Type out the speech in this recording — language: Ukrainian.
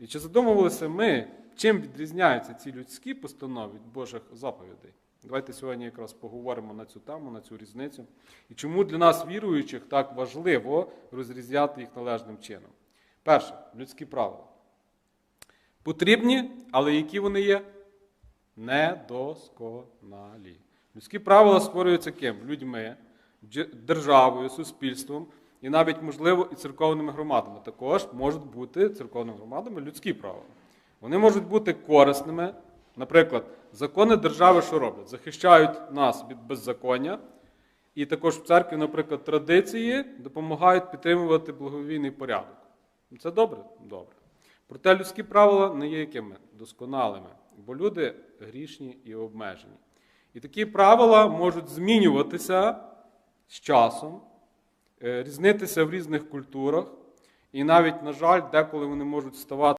І чи задумувалися ми, чим відрізняються ці людські постанови від Божих заповідей? Давайте сьогодні якраз поговоримо на цю тему, на цю різницю. І чому для нас, віруючих, так важливо розрізняти їх належним чином. Перше, людські правила. Потрібні, але які вони є? Недосконалі. Людські правила створюються ким? Людьми, державою, суспільством і навіть, можливо, і церковними громадами. Також можуть бути церковними громадами людські правила. Вони можуть бути корисними. Наприклад, закони держави що роблять? Захищають нас від беззаконня. І також в церкві, наприклад, традиції допомагають підтримувати благовійний порядок. Це добре? Добре. Проте людські правила не є якими досконалими, бо люди грішні і обмежені. І такі правила можуть змінюватися з часом, різнитися в різних культурах, і навіть, на жаль, деколи вони можуть ставати.